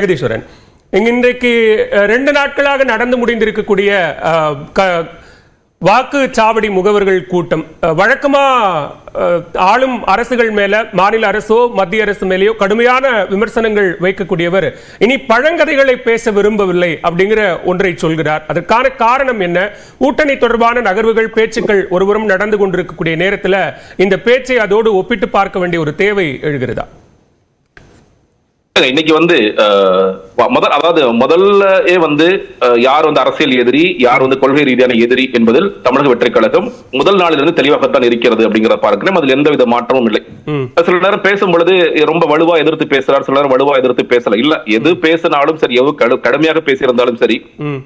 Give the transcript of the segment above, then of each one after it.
ஜெகதீஸ்வரன். இன்றைக்கு ரெண்டு நாட்களாக நடந்து முடிந்திருக்கக்கூடிய வாக்குச்சாவடி முகவர்கள் கூட்டம். வழக்கமா ஆளும் அரசுகள் மேல மாநில அரசோ மத்திய அரசு மேலேயோ கடுமையான விமர்சனங்கள் வைக்கக்கூடியவர். இனி பழங்கதைகளை பேச விரும்பவில்லை அப்படிங்கிற ஒன்றை சொல்கிறார். அதற்கான காரணம் என்ன? கூட்டணி தொடர்பான நகர்வுகள் பேச்சுக்கள் ஒருவரும் நடந்து கொண்டிருக்கக்கூடிய நேரத்துல இந்த பேச்சை அதோடு ஒப்பிட்டு பார்க்க வேண்டிய ஒரு தேவை எழுகிறதா? இன்னைக்கு வந்து முதல் அதாவது முதல்லயே வந்து யார் வந்து அரசியல் எதிரி யார் வந்து கொள்கை ரீதியான எதிரி என்பதில் தமிழக வெற்றி கழகம் முதல் நாளிலிருந்து தெளிவாகத்தான் இருக்கிறது அப்படிங்கிறத பார்க்கிறேன். அதில் எந்தவித மாற்றமும் இல்லை. சில நேரம் பேசும் பொழுது ரொம்ப வலுவா எதிர்த்து பேசுறார் சில நேரம் வலுவா எதிர்த்து பேசல. இல்ல எது பேசினாலும் சரி எவ்வளவு கடு- கடுமையாக பேசியிருந்தாலும் சரி.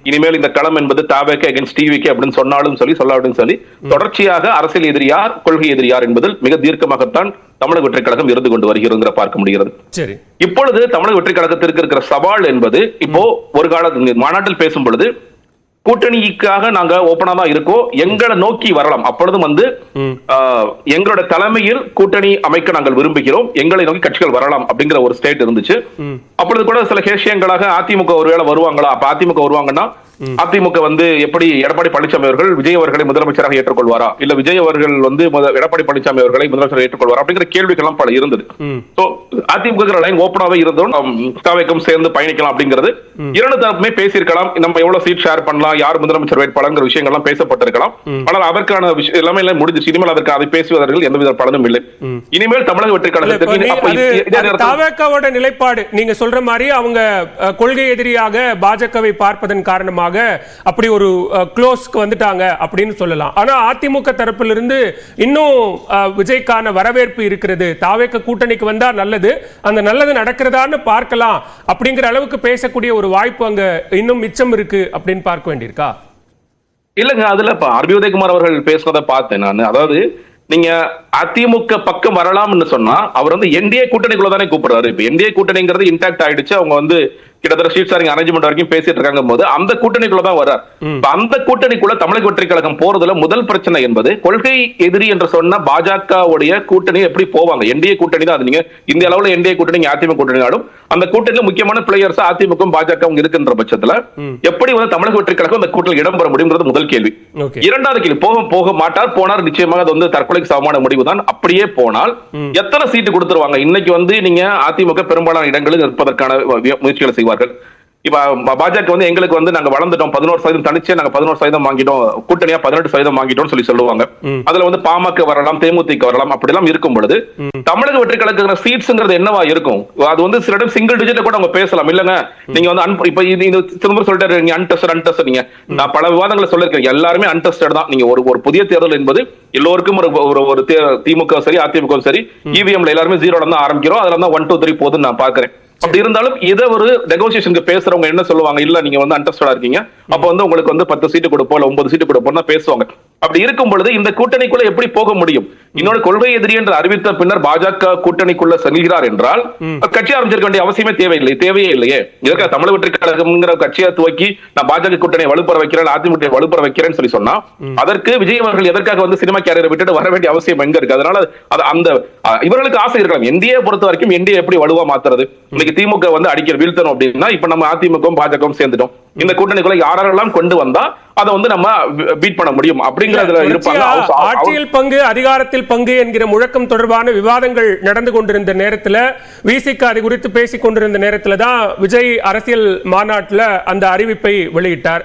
இனிமேல் இந்த களம் என்பது தாவேக்கு அகேன்ஸ்ட் டிவிக்கு அப்படின்னு சொன்னாலும் சரி சொல்லாவிடும் சரி தொடர்ச்சியாக அரசியல் எதிரி யார் கொள்கை எதிரி யார் என்பதில் மிக தீர்க்கமாகத்தான் தமிழக வெற்றி கழகம் இருந்து கொண்டு வருகிறதுங்கிற பார்க்க முடிகிறது. இப்பொழுது தமிழக வெற்றி கழகத்திற்கு இருக்கிற சவால் என்பது இப்போ ஒரு கால மாநாட்டில் பேசும் பொழுது கூட்டணிக்காக நாங்க ஓப்பனா தான் இருக்கோம். எங்களை நோக்கி வரலாம். அப்பொழுதும் வந்து எங்களோட தலைமையில் கூட்டணி அமைக்க நாங்கள் விரும்புகிறோம். எங்களை நோக்கி கட்சிகள் வரலாம் அப்படிங்கிற ஒரு ஸ்டேட் இருந்துச்சு. அப்பொழுது கூட சில கேஷியங்களாக அதிமுக ஒருவேளை வருவாங்களா? அப்ப அதிமுக வருவாங்கன்னா அதிமுக வந்து எப்படி எடப்பாடி பழனிசாமி அவர்கள் விஜய் அவர்களை முதலமைச்சராக ஏற்றுக்கொள்வாரா? இல்ல விஜய் அவர்கள் வந்து எடப்பாடி பழனிசாமி அவர்களை முதலமைச்சராக ஏற்றுக்கொள்வாரா? அப்படிங்கிற கேள்விகள் எல்லாம் பல இருந்தது. அதிமுக லைன் ஓப்பனாவே இருந்தோம் தாவைக்கும் சேர்ந்து பயணிக்கலாம் அப்படிங்கிறது. இரண்டு தரப்புமே பேசியிருக்கலாம். நம்ம எவ்வளவு சீட் ஷேர் பண்ணலாம்? யார் முதலமைச்சர் வேட்பாளர் விஷயங்கள்லாம் பேசப்பட்டிருக்கலாம். ஆனால் அதற்கான எல்லாமே எல்லாம் முடிஞ்சு இனிமேல் அதற்கு அதை பேசுவதற்கு எந்தவித பலனும் இல்லை. இனிமேல் தமிழக வெற்றி இல்ல, இப்ப கழகத்துக்கு நீ- அப்ப அது- இதே அது நேரத்தில் தவேகாவோட நிலைப்பாடு. நீங்க சொல்ற மாதிரி அவங்க கொள்கை எதிரியாக பாஜகவை பார்ப்பதன் காரணமாக அப்படி ஒரு க்ளோஸ்க்கு வந்துட்டாங்க அப்படின்னு சொல்லலாம். ஆனா அதிமுக தரப்பிலிருந்து இன்னும் விஜய்க்கான வரவேற்பு இருக்கிறது. தாவேக்க கூட்டணிக்கு வந்தா நல்லது. அந்த நல்லது நடக்கிறதான்னு பார்க்கலாம். அப்படிங்கிற அளவுக்கு பேசக்கூடிய ஒரு வாய்ப்பு அங்க இன்னும் மிச்சம் இருக்கு அப்படின்னு பார்க்க பண்ணியிருக்கா? இல்லங்க அதுல இப்ப அரபி உதயகுமார் அவர்கள் பேசுறதை பார்த்தேன் நான். அதாவது நீங்க அதிமுக பக்கம் வரலாம்னு சொன்னா அவர் வந்து என்டிஏ கூட்டணிக்குள்ள தானே கூப்பிடுறாரு. இப்ப என்டிஏ கூட்டணிங்கிறது இன்டாக்ட் ஆயிடுச்சு. அவங்க வந்து கிட்டத்தட்ட சீட் சாரிங் அரேஞ்ச்மெண்ட் வரைக்கும் பேசிட்டு இருக்காங்க போது அந்த கூட்டணிக்குள்ள தான் வர்றார் அந்த கூட்டணிக்குள்ள தமிழக வெற்றி கழகம் போறதுல முதல் பிரச்சனை என்பது கொள்கை எதிரி என்று சொன்ன பாஜகவுடைய கூட்டணி எப்படி போவாங்க? என்டிஏ கூட்டணி தான் அது. நீங்க இந்த அளவுல என்டிஏ கூட்டணி அதிமுக கூட்டணினாலும் அந்த கூட்டணியில முக்கியமான பிளேயர்ஸ் அதிமுக பாஜக இருக்கின்ற பட்சத்துல எப்படி வந்து தமிழக வெற்றி கழகம் அந்த கூட்டணியில் இடம்பெற முடியுங்கிறது முதல் கேள்வி. இரண்டாவது கேள்வி போக போக மாட்டார் போனார் நிச்சயமாக அது வந்து தற்கொலைக்கு சமமான முடிவு தான் அப்படியே போனால் எத்தனை சீட்டு கொடுத்துருவாங்க? இன்னைக்கு வந்து நீங்க அதிமுக பெரும்பாலான இடங்களில் இருப்பதற்கான வ- முயற்சிகளை செய்வார்கள் இப்ப பாஜக வந்து எங்களுக்கு வந்து நாங்க வளர்ந்துட்டோம் பதினோரு சதவீதம் தனிச்சே நாங்க பதினோரு சதவீதம் வாங்கிட்டோம் கூட்டணியா பதினெட்டு சதவீதம் வாங்கிட்டோம் சொல்லி சொல்லுவாங்க. அதுல வந்து பாமக வரலாம் தேமுதிக வரலாம் அப்படிலாம் இருக்கும் பொழுது தமிழக வெற்றி கழக சீட்ஸ்ங்கிறது என்னவா இருக்கும்? அது வந்து சில இடம் சிங்கிள் டிஜிட்ல கூட அவங்க பேசலாம். இல்லங்க நீங்க வந்து இப்ப இது திரும்ப சொல்லிட்டாரு நீங்க அன்டெஸ்ட் அன்டெஸ்ட் நீங்க. நான் பல விவாதங்களை சொல்லிருக்கேன் எல்லாருமே அன்டெஸ்டட் தான். நீங்க ஒரு ஒரு புதிய தேர்தல் என்பது எல்லோருக்கும் ஒரு ஒரு ஒரு திமுக சரி அதிமுக சரி இவிஎம்ல எல்லாருமே ஜீரோல தான் ஆரம்பிக்கிறோம். அதுல தான் ஒன் டூ த்ரீ போதுன்னு நான் பாக்குறேன் அப்படி இருந்தாலும் இதை ஒரு நெகோசியேஷனுக்கு பேசுறவங்க என்ன சொல்லுவாங்க? இல்ல நீங்க வந்து அன்டெஸ்டடா இருக்கீங்க. அப்ப வந்து உங்களுக்கு வந்து பத்து சீட்டு கொடுப்போம் இல்ல ஒன்பது சீட்டு கொடுப்போம் தான் பேசுவாங்க. அப்படி இருக்கும் பொழுது இந்த கூட்டணிக்குள்ள எப்படி போக முடியும்? இன்னொரு கொள்கை எதிரி என்று அறிவித்த பின்னர் பாஜக கூட்டணிக்குள்ள செல்கிறார் என்றால் கட்சி ஆரம்பிச்சிருக்க வேண்டிய அவசியமே தேவையில்லை தேவையே இல்லையே. இதற்காக தமிழக வெற்றி கழகம்ங்கிற கட்சியை துவக்கி நான் பாஜக கூட்டணி வலுப்பெற வைக்கிறேன் அதிமுக வலுப்பெற வைக்கிறேன்னு சொல்லி சொன்னா அதற்கு விஜய் அவர்கள் எதற்காக வந்து சினிமா கேரியரை விட்டுட்டு வர வேண்டிய அவசியம் எங்க இருக்கு? அதனால அது அந்த இவர்களுக்கு ஆசை இருக்கலாம். என்டிஏ பொறுத்த வரைக்கும் என்டிஏ எப்படி வலுவா மாத்துறது? இன்னைக்கு திமுக வந்து அடிக்கிற வீழ்த்தணும் அப்படின்னா இப்ப நம்ம அதிமுகவும் பாஜகவும் சேர்ந்துட்டோம். இந்த கூட்டணிக்குள்ள யாரெல்லாம் கொண்டு வந்தா அதை வந்து நம்ம பீட் பண்ண முடியும் அப்படிங்கறதுல இருப்பாங்க. ஆட்சியில் பங்கு அதிகாரத்தில் பங்கு என்கிற முழக்கம் தொடர்பான விவாதங்கள் நடந்து கொண்டிருந்த நேரத்துல விசிக அது குறித்து பேசிக் கொண்டிருந்த நேரத்துல தான் விஜய் அரசியல் மாநாட்டுல அந்த அறிவிப்பை வெளியிட்டார்.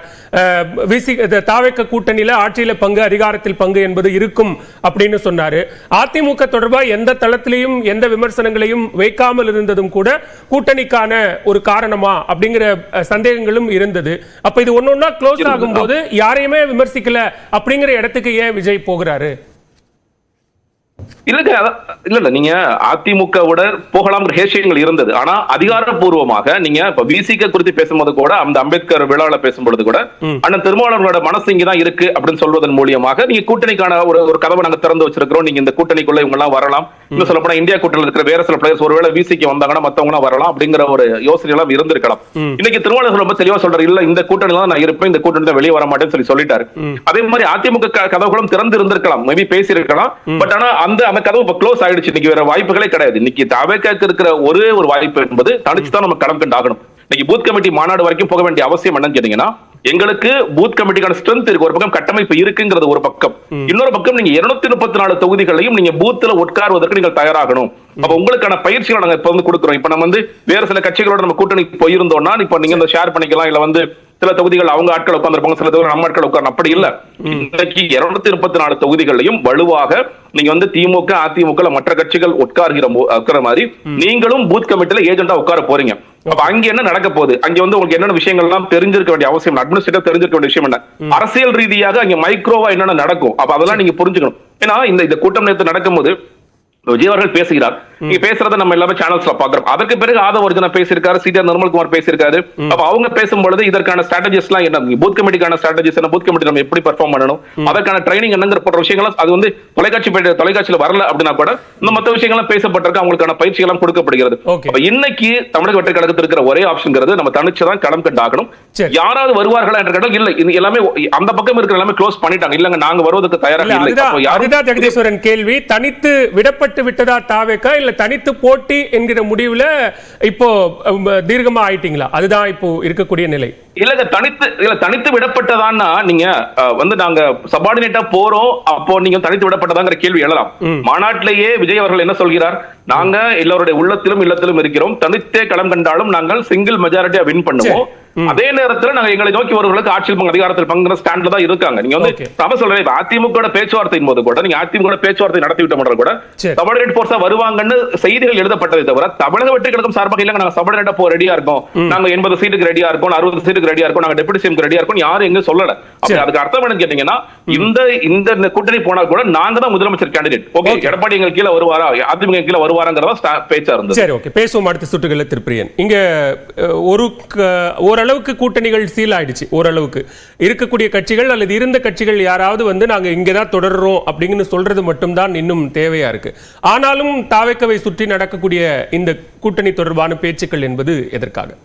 விசி தாவேக்க கூட்டணியில ஆட்சியில பங்கு அதிகாரத்தில் பங்கு என்பது இருக்கும் அப்படின்னு சொன்னாரு. அதிமுக தொடர்பா எந்த தளத்திலையும் எந்த விமர்சனங்களையும் வைக்காமல் இருந்ததும் கூட கூட்டணிக்கான ஒரு காரணமா அப்படிங்கிற சந்தேகங்களும் இருந்தது. அப்ப இது ஒன்னொன்னா க்ளோஸ் இருந்தது. ஆகும்போது யாரையுமே விமர்சிக்கல அப்படிங்கிற இடத்துக்கு ஏன் விஜய் போகிறாரு இல்லங்க இல்ல இல்ல நீங்க அதிமுக விட போகலாம்ங்கிற ஹேஷியங்கள் இருந்தது. ஆனா அதிகாரப்பூர்வமாக நீங்க இப்ப விசிக குறித்து பேசும்போது கூட அந்த அம்பேத்கர் விழாவில பேசும்பொழுது கூட அண்ணன் திருமாவளவனோட மனசு இங்கதான் இருக்கு அப்படின்னு சொல்வதன் மூலியமாக நீங்க கூட்டணிக்கான ஒரு ஒரு கதவை நாங்க திறந்து வச்சிருக்கிறோம். நீங்க இந்த கூட்டணிக்குள்ள இவங்க எல்லாம் வரலாம். இன்னும் சொல்ல போனா இந்தியா கூட்டணியில் இருக்கிற வேற சில பிளேயர்ஸ் ஒருவேளை விசிக்கு வந்தாங்கன்னா மத்தவங்க வரலாம் அப்படிங்கிற ஒரு யோசனை எல்லாம் இருந்திருக்கலாம் இன்னைக்கு திருமாவளவன் ரொம்ப தெளிவா சொல்றாரு இல்ல இந்த கூட்டணியில தான் நான் இருப்பேன். இந்த கூட்டணி வெளியே வர மாட்டேன்னு சொல்லி சொல்லிட்டாரு. அதே மாதிரி அதிமுக கதவுகளும் திறந்து இருந்திருக்கலாம் மேபி பேசி இருக்கலாம் பட் ஆனா அந்த அந்த கதவு இப்ப க்ளோஸ் ஆயிடுச்சு. இன்னைக்கு வேற வாய்ப்புகளே கிடையாது. இன்னைக்கு தவேக்காக்கு இருக்கிற ஒரே ஒரு வாய்ப்பு என்பது தனிச்சு தான் நம்ம கண்டு ஆகணும். இன்னைக்கு பூத் கமிட்டி மாநாடு வரைக்கும் போக வேண்டிய அவசியம் என்னன்னு கேட்டீங்கன்னா எங்களுக்கு பூத் கமிட்டிக்கான ஸ்ட்ரென்த் இருக்கு. ஒரு பக்கம் கட்டமைப்பு இருக்குங்கிறது ஒரு பக்கம். இன்னொரு பக்கம் நீங்க இருநூத்தி முப்பத்தி நாலு தொகுதிகளையும் நீங்க பூத்துல உட்காருவதற்கு நீங்கள் தயாராகணும். அப்ப உங்களுக்கான பயிற்சிகளை நாங்க இப்ப வந்து கொடுக்குறோம். இப்ப நம்ம வந்து வேற சில கட்சிகளோட நம்ம கூட்டணி போயிருந்தோம்னா இப்ப நீங்க இந்த ஷேர் பண்ணிக்கலாம் இல்ல வந்து சில தொகுதிகள் அவங்க ஆட்கள் உட்கார்ந்துருப்பாங்க சில தொகுதிகள் நம்ம ஆட்கள் உட்காரணும் அப்படி இல்ல. இன்னைக்கு இருநூத்தி முப்பத்தி நாலு தொகுதிகளையும் வலுவாக நீங்க வந்து திமுக அதிமுக மற்ற கட்சிகள் உட்கார்கிற உட்கார மாதிரி நீங்களும் பூத் கமிட்டில ஏஜென்டா உட்கார போறீங்க. அப்ப அங்க என்ன நடக்க போகுது? அங்க வந்து உங்களுக்கு என்னென்ன விஷயங்கள் எல்லாம் தெரிஞ்சிருக்க வேண்டிய அவசியம் அட்மினிஸ்ட்ரேட்டிவ் தெரிஞ்சிருக்க வேண்டிய விஷயம் என்ன? அரசியல் ரீதியாக அங்க மைக்ரோவா என்னென்ன நடக்கும்? அப்ப அதெல்லாம் நீங்க புரிஞ்சுக்கணும். ஏன்னா இந்த இந்த கூட்டம் நேரத்து நடக்கும்போது விஜய் அவர்கள் பேசுகிறார். நீங்க பேசுறத நம்ம எல்லாமே சேனல்ஸ்ல பாக்குறோம் அதற்கு பிறகு ஆதவ ஒரிஜினா பேசியிருக்காரு சிடிஆர் நிர்மல்குமார் பேசியிருக்காரு. அப்ப அவங்க பேசும்பொழுது இதற்கான ஸ்ட்ராட்டஜிஸ் எல்லாம் என்ன பூத் கமிட்டிக்கான ஸ்ட்ராட்டஜிஸ் என்ன பூத் கமிட்டி நம்ம எப்படி பெர்ஃபார்ம் பண்ணணும் அதற்கான ட்ரைனிங் என்னங்கிற போன்ற விஷயங்கள் அது வந்து தொலைக்காட்சி தொலைக்காட்சியில வரல அப்படின்னா கூட இந்த மத்த விஷயங்கள்லாம் பேசப்பட்டிருக்கு அவங்களுக்கான பயிற்சி எல்லாம் கொடுக்கப்படுகிறது இன்னைக்கு தமிழக வெற்றி கழகத்தில் இருக்கிற ஒரே ஆப்ஷன்ங்கிறது நம்ம தனிச்சுதான் களம் கண்டாகணும். யாராவது வருவார்களா என்ற கேட்டால் இல்ல. இது எல்லாமே அந்த பக்கம் இருக்கிற எல்லாமே க்ளோஸ் பண்ணிட்டாங்க. இல்லங்க நாங்க வருவதற்கு தயாராக இல்ல, கேள்வி. தனித்து விடப்பட்டு விட்டதா தாவேக்கா இல்ல தனித்து போட்டி என்கிற முடிவுல இப்போ தீர்க்கமா ஆயிட்டீங்களா? அதுதான் இப்போ இருக்கக்கூடிய நிலை. இல்லங்க தனித்து இல்ல தனித்து விடப்பட்டதான்னா நீங்க வந்து நாங்க சபார்டினேட்டா போறோம் அப்போ நீங்க தனித்து விடப்பட்டதாங்கிற கேள்வி எழலாம். மாநாட்டிலேயே விஜய் அவர்கள் என்ன சொல்கிறார்? நாங்க எல்லாருடைய உள்ளத்திலும் இல்லத்திலும் இருக்கிறோம். தனித்தே களம் கண்டாலும் நாங்கள் சிங்கிள் மெஜாரிட்டியா வின் பண்ணுவோம். அதே நேரத்துல நாங்க எங்களை நோக்கி வருவர்களுக்கு ஆட்சியில் பங்கு அதிகாரத்தில் பங்குற ஸ்டாண்ட்ல தான் இருக்காங்க. நீங்க வந்து. தப்ப சொல்றேன் அதிமுக பேச்சுவார்த்தையின் போது கூட நீங்க அதிமுக பேச்சுவார்த்தை நடத்தி விட்ட மட்டும் கூட. சபார்டினேட் போர்ஸா வருவாங்கன்னு செய்திகள் எழுதப்பட்டதை தவிர தமிழக வெற்றி கழகம் சார்பாக இல்லங்க நாங்க சபார்டினேட்டா போ ரெடியா இருக்கோம். நாங்க எண்பது சீட்டுக்கு ரெடியா இருக்கோம் அறுபது சீட்டுக்கு ரெடியா இருக்கோம் நாங்க டெபுட்டி சிஎம் ரெடியா இருக்கோம் யாரும் எங்க சொல்லல. அதுக்கு அர்த்தம் என்னன்னு கேட்டீங்கன்னா இந்த இந்த கூட்டணி போனால் கூட நாங்க தான் முதலமைச்சர் கேண்டிடேட் ஓகே. எடப்பாடி எங்க கீழ வருவாரா அதிமுக கீழ வருவாராங்கிறதா ஸ்டா- பேச்சா இருந்தது சரி ஓகே பேசுவோம் அடுத்த சுற்றுகள்ல திருப்பிரியன். இங்க ஒரு க- ஓரளவுக்கு கூட்டணிகள் சீல் ஆயிடுச்சு ஓரளவுக்கு. இருக்கக்கூடிய கட்சிகள் அல்லது இருந்த கட்சிகள் யாராவது வந்து நாங்க இங்க தான் தொடர்றோம் அப்படின்னு சொல்றது மட்டும்தான் இன்னும் தேவையா இருக்கு. ஆனாலும் தாவேக்கவை சுற்றி நடக்கக்கூடிய இந்த கூட்டணி தொடர்பான பேச்சுக்கள் என்பது எதற்காக?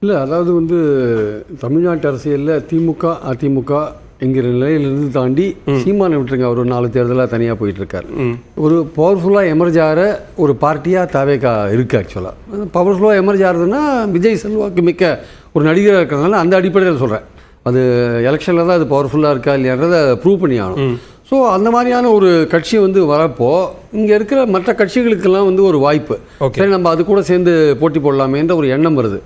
இல்லை அதாவது வந்து தமிழ்நாட்டு அரசியலில் திமுக அதிமுக என்கிற நிலையிலிருந்து தாண்டி சீமானை விட்டுருங்க அவர் ஒரு நாலு தேர்தலாக தனியாக போயிட்டு இருக்காரு ஒரு பவர்ஃபுல்லாக எமர்ஜ் ஆகிற ஒரு பார்ட்டியாக தாவேக்கா இருக்கு ஆக்சுவலாக பவர்ஃபுல்லாக எமர்ஜ் ஆகிறதுனா விஜய் செல்வாக்கு மிக்க ஒரு நடிகராக இருக்கிறதுனால அந்த அடிப்படையில் சொல்கிறேன் அது எலெக்ஷனில் தான் அது பவர்ஃபுல்லாக இருக்கா இல்லையான்றதை ப்ரூவ் பண்ணி ஆகணும். ஸோ அந்த மாதிரியான ஒரு கட்சி வந்து வரப்போ இங்கே இருக்கிற மற்ற கட்சிகளுக்கெல்லாம் வந்து ஒரு வாய்ப்பு. சரி நம்ம அது கூட சேர்ந்து போட்டி போடலாமேன்ற ஒரு எண்ணம் வருது.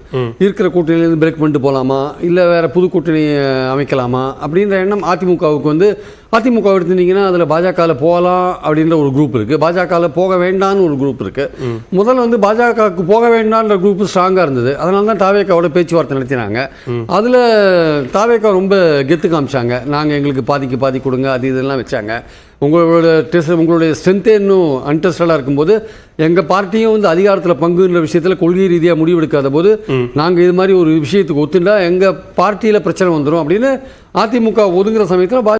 இருக்கிற கூட்டணியிலேருந்து பிரேக் பண்ணிட்டு போகலாமா இல்லை வேற புது கூட்டணி அமைக்கலாமா? அப்படின்ற எண்ணம் அதிமுகவுக்கு வந்து அதிமுக எடுத்துட்டீங்கன்னா அதில் பாஜகவில் போகலாம் அப்படின்ற ஒரு குரூப் இருக்குது பாஜகவில் போக வேண்டாம்னு ஒரு குரூப் இருக்குது முதல்ல வந்து பாஜகவுக்கு போக வேண்டாம்ன்ற குரூப் ஸ்ட்ராங்காக இருந்தது. அதனால தான் தாவேக்காவோட பேச்சுவார்த்தை நடத்தினாங்க. அதில் தாவேக்கா ரொம்ப கெத்து காமிச்சாங்க. நாங்கள் எங்களுக்கு பாதிக்கு பாதி கொடுங்க அது இதெல்லாம் வச்சாங்க. உங்களோட டெஸ்ட் உங்களுடைய ஸ்ட்ரென்த்தே இன்னும் அன்டெஸ்டடாக இருக்கும்போது எங்கள் பார்ட்டியும் வந்து அதிகாரத்தில் பங்குன்ற விஷயத்தில் கொள்கை ரீதியாக முடிவெடுக்காத போது நாங்கள் இது மாதிரி ஒரு விஷயத்துக்கு ஒத்துண்டா எங்கள் பார்ட்டியில் பிரச்சனை வந்துடும் அப்படின்னு அதிமுக ஒதுங்குற சமயத்தில்